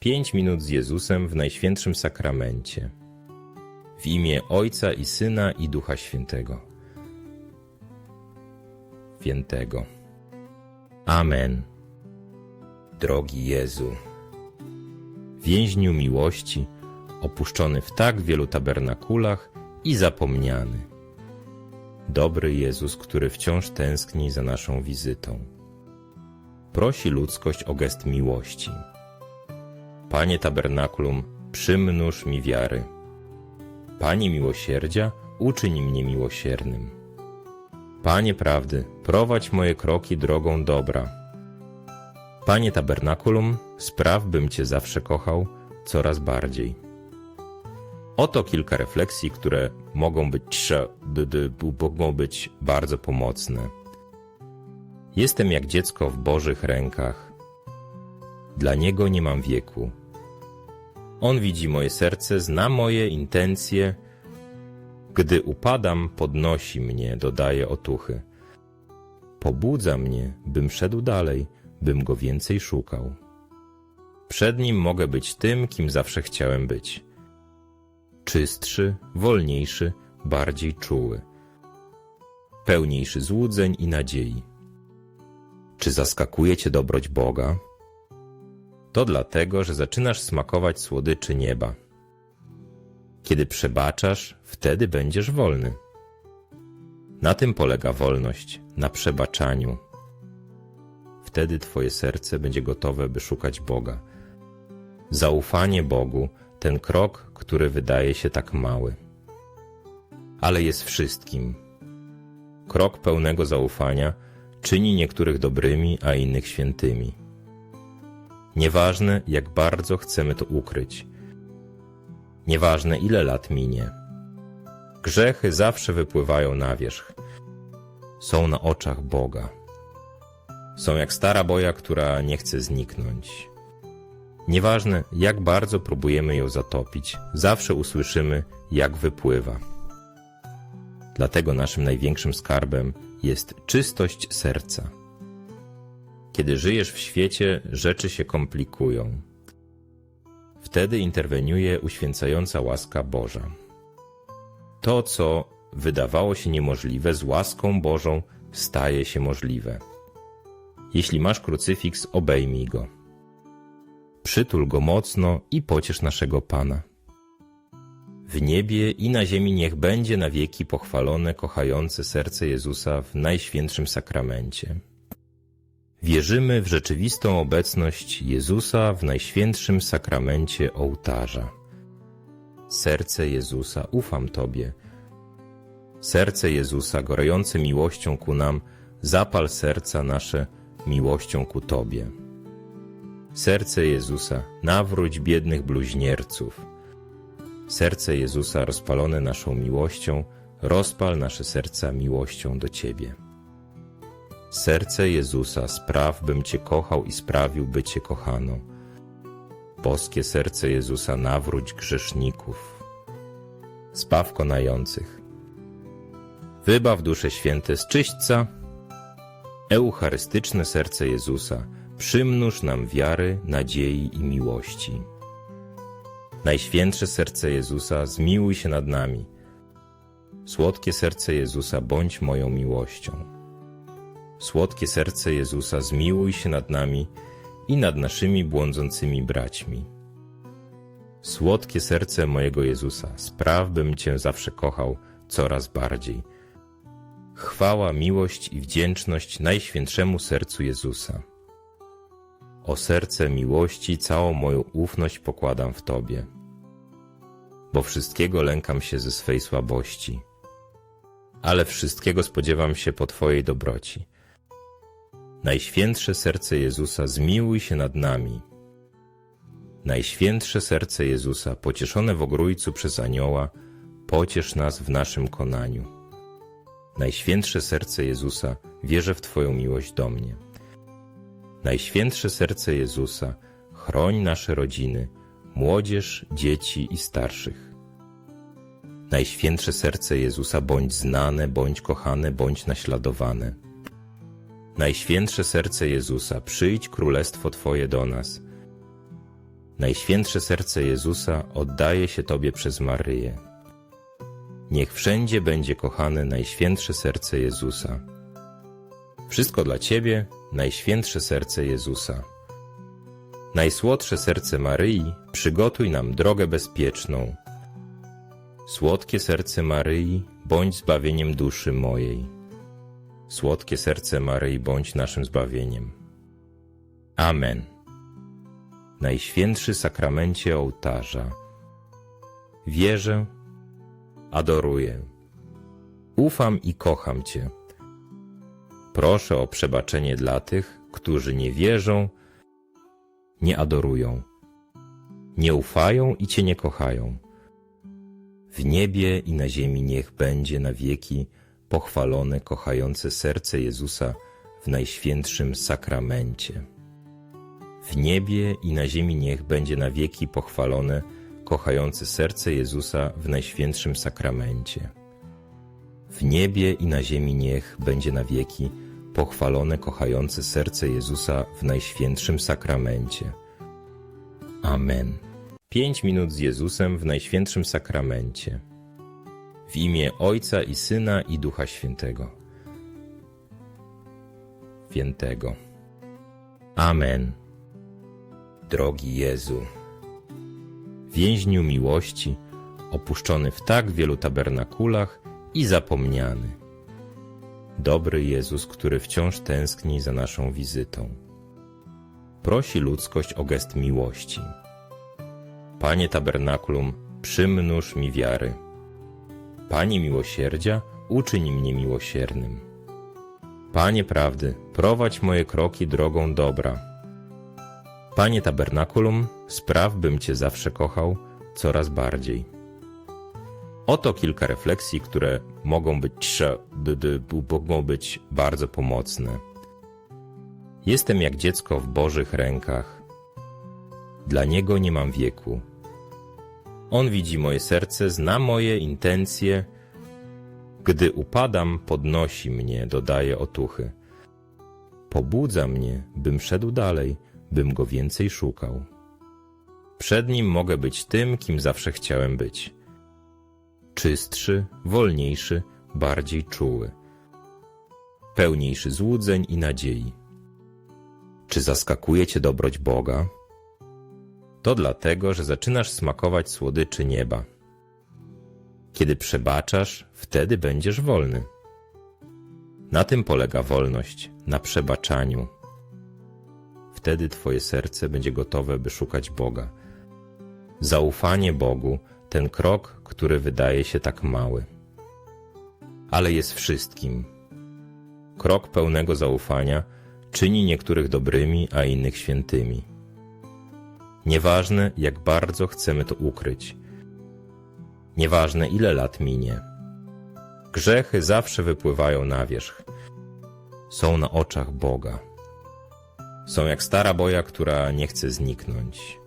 Pięć minut z Jezusem w Najświętszym Sakramencie. W imię Ojca i Syna i Ducha Świętego. Świętego. Amen. Drogi Jezu, więźniu miłości, opuszczony w tak wielu tabernakulach i zapomniany. Dobry Jezus, który wciąż tęskni za naszą wizytą. Prosi ludzkość o gest miłości. Panie tabernakulum, przymnóż mi wiary. Panie miłosierdzia, uczyń mnie miłosiernym. Panie prawdy, prowadź moje kroki drogą dobra. Panie tabernakulum, spraw, bym Cię zawsze kochał coraz bardziej. Oto kilka refleksji, które mogą być, mogą być bardzo pomocne. Jestem jak dziecko w Bożych rękach. Dla Niego nie mam wieku. On widzi moje serce, zna moje intencje. Gdy upadam, podnosi mnie, dodaje otuchy. Pobudza mnie, bym szedł dalej, bym go więcej szukał. Przed nim mogę być tym, kim zawsze chciałem być. Czystszy, wolniejszy, bardziej czuły. Pełniejszy złudzeń i nadziei. Czy zaskakuje cię dobroć Boga? To dlatego, że zaczynasz smakować słodyczy nieba. Kiedy przebaczasz, wtedy będziesz wolny. Na tym polega wolność, na przebaczaniu. Wtedy twoje serce będzie gotowe, by szukać Boga. Zaufanie Bogu, ten krok, który wydaje się tak mały. Ale jest wszystkim. Krok pełnego zaufania czyni niektórych dobrymi, a innych świętymi. Nieważne, jak bardzo chcemy to ukryć. Nieważne, ile lat minie. Grzechy zawsze wypływają na wierzch. Są na oczach Boga. Są jak stara boja, która nie chce zniknąć. Nieważne, jak bardzo próbujemy ją zatopić, zawsze usłyszymy, jak wypływa. Dlatego naszym największym skarbem jest czystość serca. Kiedy żyjesz w świecie, rzeczy się komplikują. Wtedy interweniuje uświęcająca łaska Boża. To, co wydawało się niemożliwe, z łaską Bożą staje się możliwe. Jeśli masz krucyfiks, obejmij go. Przytul go mocno i pociesz naszego Pana. W niebie i na ziemi niech będzie na wieki pochwalone kochające serce Jezusa w Najświętszym Sakramencie. Wierzymy w rzeczywistą obecność Jezusa w Najświętszym Sakramencie ołtarza. Serce Jezusa, ufam Tobie. Serce Jezusa, gorące miłością ku nam, zapal serca nasze miłością ku Tobie. Serce Jezusa, nawróć biednych bluźnierców. Serce Jezusa, rozpalone naszą miłością, rozpal nasze serca miłością do Ciebie. Serce Jezusa, spraw, bym Cię kochał i sprawił, by Cię kochano. Boskie serce Jezusa, nawróć grzeszników. Spaw konających. Wybaw dusze święte z czyśćca. Eucharystyczne serce Jezusa, przymnóż nam wiary, nadziei i miłości. Najświętsze serce Jezusa, zmiłuj się nad nami. Słodkie serce Jezusa, bądź moją miłością. Słodkie serce Jezusa, zmiłuj się nad nami i nad naszymi błądzącymi braćmi. Słodkie serce mojego Jezusa, spraw, bym Cię zawsze kochał coraz bardziej. Chwała, miłość i wdzięczność Najświętszemu Sercu Jezusa. O serce miłości całą moją ufność pokładam w Tobie, bo wszystkiego lękam się ze swej słabości, ale wszystkiego spodziewam się po Twojej dobroci. Najświętsze serce Jezusa, zmiłuj się nad nami. Najświętsze serce Jezusa, pocieszone w ogrójcu przez anioła, pociesz nas w naszym konaniu. Najświętsze serce Jezusa, wierzę w Twoją miłość do mnie. Najświętsze serce Jezusa, chroń nasze rodziny, młodzież, dzieci i starszych. Najświętsze serce Jezusa, bądź znane, bądź kochane, bądź naśladowane. Najświętsze serce Jezusa, przyjdź królestwo Twoje do nas. Najświętsze serce Jezusa oddaje się Tobie przez Maryję. Niech wszędzie będzie kochane Najświętsze serce Jezusa. Wszystko dla Ciebie, Najświętsze serce Jezusa. Najsłodsze serce Maryi, przygotuj nam drogę bezpieczną. Słodkie serce Maryi, bądź zbawieniem duszy mojej. Słodkie serce Maryi, bądź naszym zbawieniem. Amen. Najświętszy sakramencie ołtarza. Wierzę, adoruję. Ufam i kocham Cię. Proszę o przebaczenie dla tych, którzy nie wierzą, nie adorują, nie ufają i Cię nie kochają. W niebie i na ziemi niech będzie na wieki pochwalone kochające serce Jezusa w najświętszym sakramencie. W niebie i na ziemi niech będzie na wieki pochwalone kochające serce Jezusa w najświętszym sakramencie. W niebie i na ziemi niech będzie na wieki pochwalone kochające serce Jezusa w najświętszym sakramencie. Amen. Pięć minut z Jezusem w najświętszym sakramencie. W imię Ojca i Syna i Ducha Świętego. Świętego. Amen. Drogi Jezu, więźniu miłości, opuszczony w tak wielu tabernakulach i zapomniany. Dobry Jezus, który wciąż tęskni za naszą wizytą. Prosi ludzkość o gest miłości. Panie tabernakulum, przymnóż mi wiary. Panie miłosierdzia, uczyń mnie miłosiernym. Panie prawdy, prowadź moje kroki drogą dobra. Panie tabernakulum, spraw, bym Cię zawsze kochał coraz bardziej. Oto kilka refleksji, które mogą być, by, by, mogą być bardzo pomocne. Jestem jak dziecko w Bożych rękach. Dla Niego nie mam wieku. On widzi moje serce, zna moje intencje. Gdy upadam, podnosi mnie, dodaje otuchy. Pobudza mnie, bym szedł dalej, bym go więcej szukał. Przed nim mogę być tym, kim zawsze chciałem być. Czystszy, wolniejszy, bardziej czuły. Pełniejszy złudzeń i nadziei. Czy zaskakuje cię dobroć Boga? To dlatego, że zaczynasz smakować słodyczy nieba. Kiedy przebaczasz, wtedy będziesz wolny. Na tym polega wolność, na przebaczaniu. Wtedy Twoje serce będzie gotowe, by szukać Boga. Zaufanie Bogu, ten krok, który wydaje się tak mały. Ale jest wszystkim. Krok pełnego zaufania czyni niektórych dobrymi, a innych świętymi. Nieważne, jak bardzo chcemy to ukryć. Nieważne, ile lat minie. Grzechy zawsze wypływają na wierzch. Są na oczach Boga. Są jak stara boja, która nie chce zniknąć.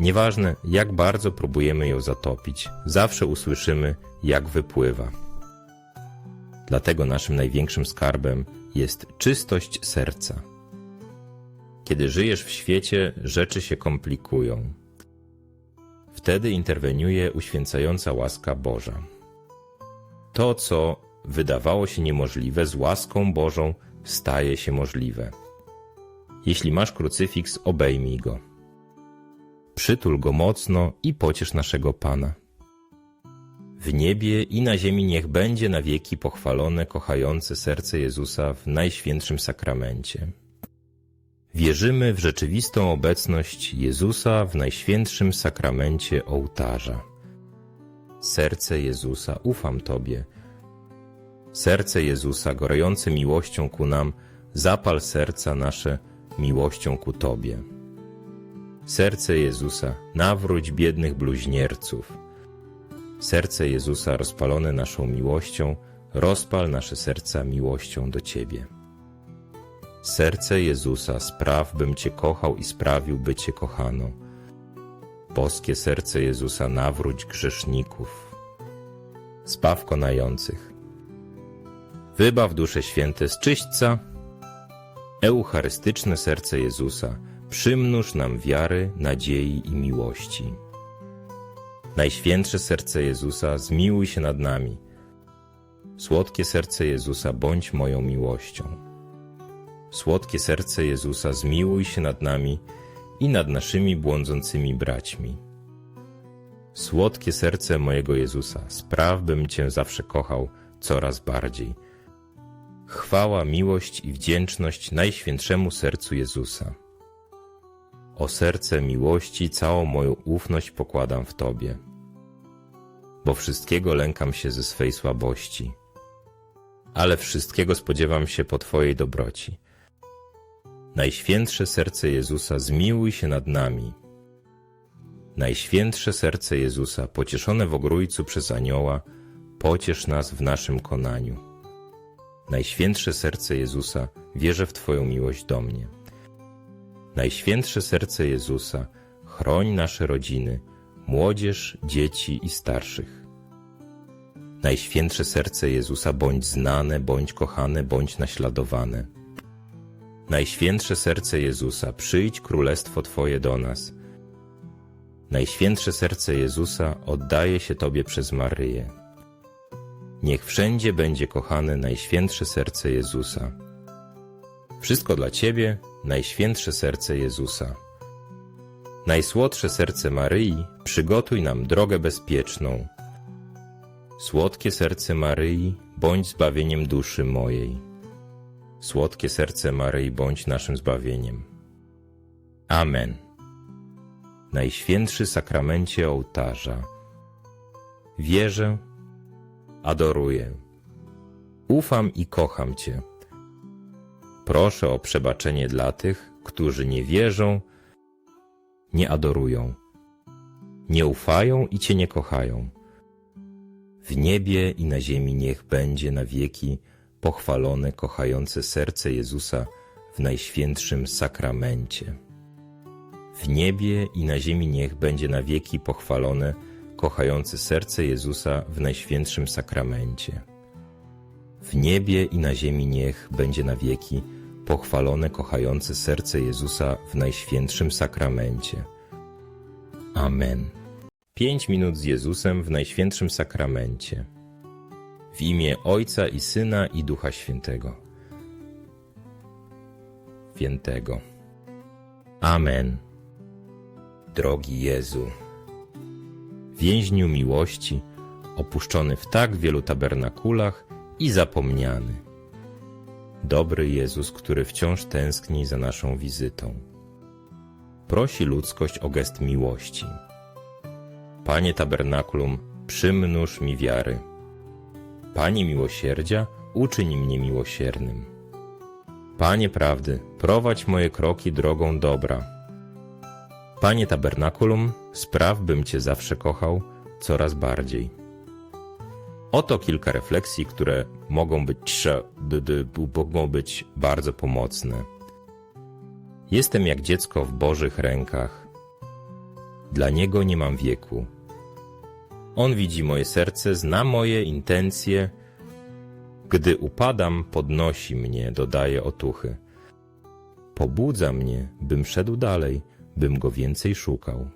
Nieważne, jak bardzo próbujemy ją zatopić, zawsze usłyszymy, jak wypływa. Dlatego naszym największym skarbem jest czystość serca. Kiedy żyjesz w świecie, rzeczy się komplikują. Wtedy interweniuje uświęcająca łaska Boża. To, co wydawało się niemożliwe, z łaską Bożą staje się możliwe. Jeśli masz krucyfiks, obejmij go. Przytul go mocno i pociesz naszego Pana. W niebie i na ziemi niech będzie na wieki pochwalone kochające serce Jezusa w najświętszym sakramencie. Wierzymy w rzeczywistą obecność Jezusa w najświętszym sakramencie ołtarza. Serce Jezusa, ufam Tobie. Serce Jezusa, gorejące miłością ku nam, zapal serca nasze miłością ku Tobie. Serce Jezusa, nawróć biednych bluźnierców. Serce Jezusa, rozpalone naszą miłością, rozpal nasze serca miłością do Ciebie. Serce Jezusa, spraw, bym Cię kochał i sprawił, by Cię kochano. Boskie serce Jezusa, nawróć grzeszników. Spaw konających. Wybaw dusze święte z czyśćca. Eucharystyczne serce Jezusa, przymnóż nam wiary, nadziei i miłości. Najświętsze serce Jezusa, zmiłuj się nad nami. Słodkie serce Jezusa, bądź moją miłością. Słodkie serce Jezusa, zmiłuj się nad nami i nad naszymi błądzącymi braćmi. Słodkie serce mojego Jezusa, spraw bym Cię zawsze kochał coraz bardziej. Chwała, miłość i wdzięczność Najświętszemu Sercu Jezusa. O serce miłości całą moją ufność pokładam w Tobie, bo wszystkiego lękam się ze swej słabości, ale wszystkiego spodziewam się po Twojej dobroci. Najświętsze serce Jezusa, zmiłuj się nad nami. Najświętsze serce Jezusa, pocieszone w ogrójcu przez anioła, pociesz nas w naszym konaniu. Najświętsze serce Jezusa, wierzę w Twoją miłość do mnie. Najświętsze serce Jezusa, chroń nasze rodziny, młodzież, dzieci i starszych. Najświętsze serce Jezusa, bądź znane, bądź kochane, bądź naśladowane. Najświętsze serce Jezusa, przyjdź królestwo Twoje do nas. Najświętsze serce Jezusa oddaje się Tobie przez Maryję. Niech wszędzie będzie kochane Najświętsze serce Jezusa. Wszystko dla Ciebie, Najświętsze serce Jezusa. Najsłodsze serce Maryi, przygotuj nam drogę bezpieczną. Słodkie serce Maryi, bądź zbawieniem duszy mojej. Słodkie serce Maryi, bądź naszym zbawieniem. Amen. Najświętszy sakramencie ołtarza. Wierzę, adoruję. Ufam i kocham Cię. Proszę o przebaczenie dla tych, którzy nie wierzą, nie adorują, nie ufają i Cię nie kochają. W niebie i na ziemi niech będzie na wieki pochwalone kochające serce Jezusa w Najświętszym Sakramencie. W niebie i na ziemi niech będzie na wieki pochwalone kochające serce Jezusa w Najświętszym Sakramencie. W niebie i na ziemi niech będzie na wieki pochwalone kochające serce Jezusa w Najświętszym Sakramencie. Amen. Pięć minut z Jezusem w Najświętszym Sakramencie. W imię Ojca i Syna i Ducha Świętego. Świętego. Amen. Drogi Jezu, więźniu miłości, opuszczony w tak wielu tabernakulach i zapomniany. Dobry Jezus, który wciąż tęskni za naszą wizytą. Prosi ludzkość o gest miłości. Panie tabernakulum, przymnóż mi wiary. Panie miłosierdzia, uczyń mnie miłosiernym. Panie prawdy, prowadź moje kroki drogą dobra. Panie tabernakulum, spraw bym Cię zawsze kochał coraz bardziej. Oto kilka refleksji, które mogą być, by, by, mogą być bardzo pomocne. Jestem jak dziecko w Bożych rękach. Dla Niego nie mam wieku. On widzi moje serce, zna moje intencje. Gdy upadam, podnosi mnie, dodaje otuchy. Pobudza mnie, bym szedł dalej, bym go więcej szukał.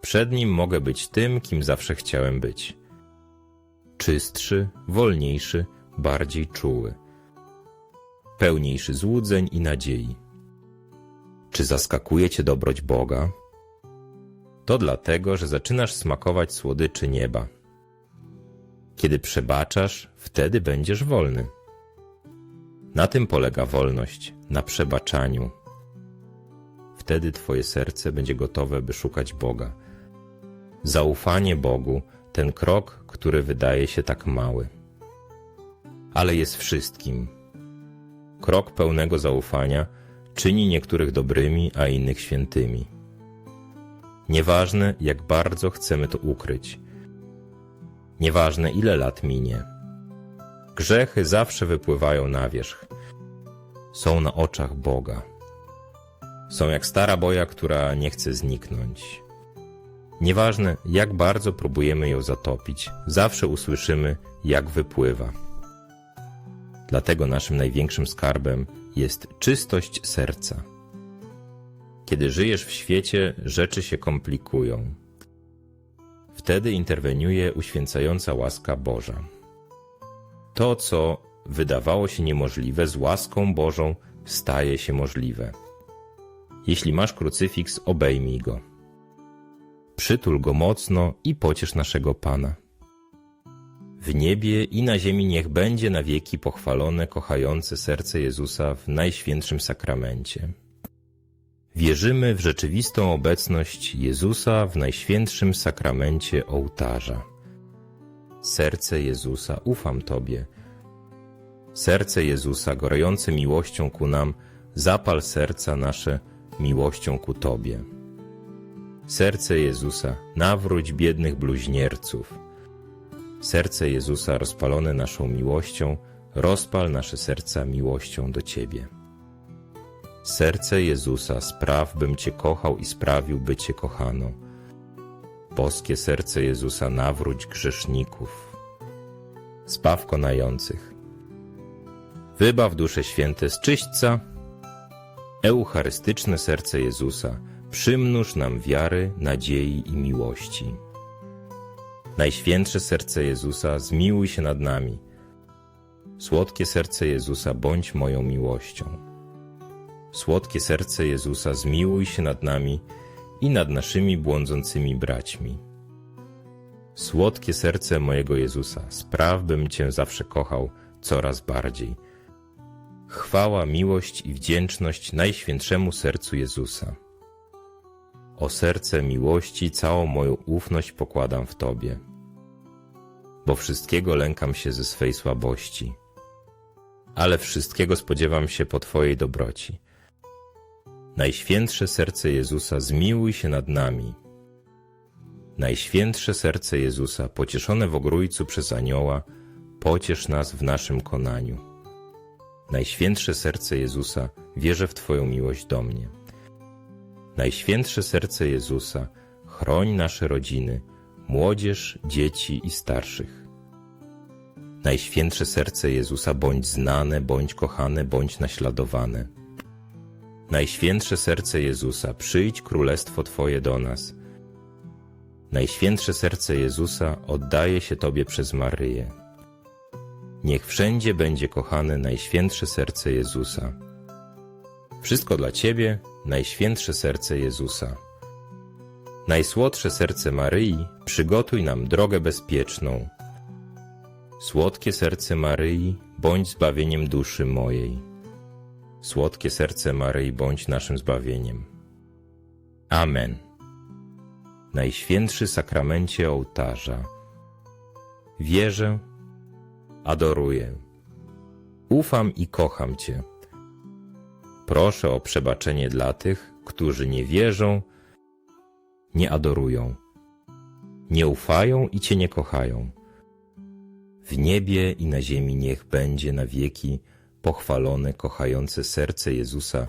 Przed nim mogę być tym, kim zawsze chciałem być. Czystszy, wolniejszy, bardziej czuły. Pełniejszy złudzeń i nadziei. Czy zaskakuje cię dobroć Boga? To dlatego, że zaczynasz smakować słodyczy nieba. Kiedy przebaczasz, wtedy będziesz wolny. Na tym polega wolność, na przebaczaniu. Wtedy Twoje serce będzie gotowe, by szukać Boga. Zaufanie Bogu, ten krok, który wydaje się tak mały. Ale jest wszystkim. Krok pełnego zaufania czyni niektórych dobrymi, a innych świętymi. Nieważne, jak bardzo chcemy to ukryć. Nieważne, ile lat minie. Grzechy zawsze wypływają na wierzch. Są na oczach Boga. Są jak stara boja, która nie chce zniknąć. Nieważne, jak bardzo próbujemy ją zatopić, zawsze usłyszymy, jak wypływa. Dlatego naszym największym skarbem jest czystość serca. Kiedy żyjesz w świecie, rzeczy się komplikują. Wtedy interweniuje uświęcająca łaska Boża. To, co wydawało się niemożliwe, z łaską Bożą staje się możliwe. Jeśli masz krucyfiks, obejmij go. Przytul go mocno i pociesz naszego Pana. W niebie i na ziemi niech będzie na wieki pochwalone kochające serce Jezusa w Najświętszym Sakramencie. Wierzymy w rzeczywistą obecność Jezusa w Najświętszym Sakramencie ołtarza. Serce Jezusa, ufam Tobie. Serce Jezusa, gorące miłością ku nam, zapal serca nasze miłością ku Tobie. Serce Jezusa, nawróć biednych bluźnierców. Serce Jezusa, rozpalone naszą miłością, rozpal nasze serca miłością do Ciebie. Serce Jezusa, spraw, bym Cię kochał i sprawił, by Cię kochano. Boskie serce Jezusa, nawróć grzeszników. Spaw konających. Wybaw dusze święte z czyśćca. Eucharystyczne serce Jezusa, przymnóż nam wiary, nadziei i miłości. Najświętsze serce Jezusa, zmiłuj się nad nami. Słodkie serce Jezusa, bądź moją miłością. Słodkie serce Jezusa, zmiłuj się nad nami i nad naszymi błądzącymi braćmi. Słodkie serce mojego Jezusa, spraw, bym Cię zawsze kochał coraz bardziej. Chwała, miłość i wdzięczność Najświętszemu Sercu Jezusa. O serce miłości całą moją ufność pokładam w Tobie, bo wszystkiego lękam się ze swej słabości, ale wszystkiego spodziewam się po Twojej dobroci. Najświętsze serce Jezusa, zmiłuj się nad nami. Najświętsze serce Jezusa, pocieszone w ogrójcu przez anioła, pociesz nas w naszym konaniu. Najświętsze serce Jezusa, wierzę w Twoją miłość do mnie. Najświętsze serce Jezusa, chroń nasze rodziny, młodzież, dzieci i starszych. Najświętsze serce Jezusa, bądź znane, bądź kochane, bądź naśladowane. Najświętsze serce Jezusa, przyjdź królestwo Twoje do nas. Najświętsze serce Jezusa oddaje się Tobie przez Maryję. Niech wszędzie będzie kochane Najświętsze serce Jezusa. Wszystko dla Ciebie, Najświętsze serce Jezusa. Najsłodsze serce Maryi, przygotuj nam drogę bezpieczną. Słodkie serce Maryi, bądź zbawieniem duszy mojej. Słodkie serce Maryi, bądź naszym zbawieniem. Amen. Najświętszy sakramencie ołtarza. Wierzę, adoruję. Ufam i kocham Cię. Proszę o przebaczenie dla tych, którzy nie wierzą, nie adorują, nie ufają i Cię nie kochają. W niebie i na ziemi niech będzie na wieki pochwalone, kochające serce Jezusa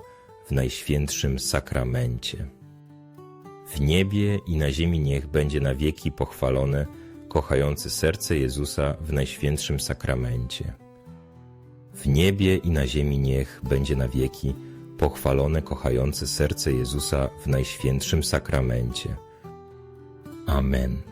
w Najświętszym Sakramencie. W niebie i na ziemi niech będzie na wieki pochwalone, kochające serce Jezusa w Najświętszym Sakramencie. W niebie i na ziemi niech będzie na wieki pochwalone, kochające serce Jezusa w Najświętszym Sakramencie. Amen.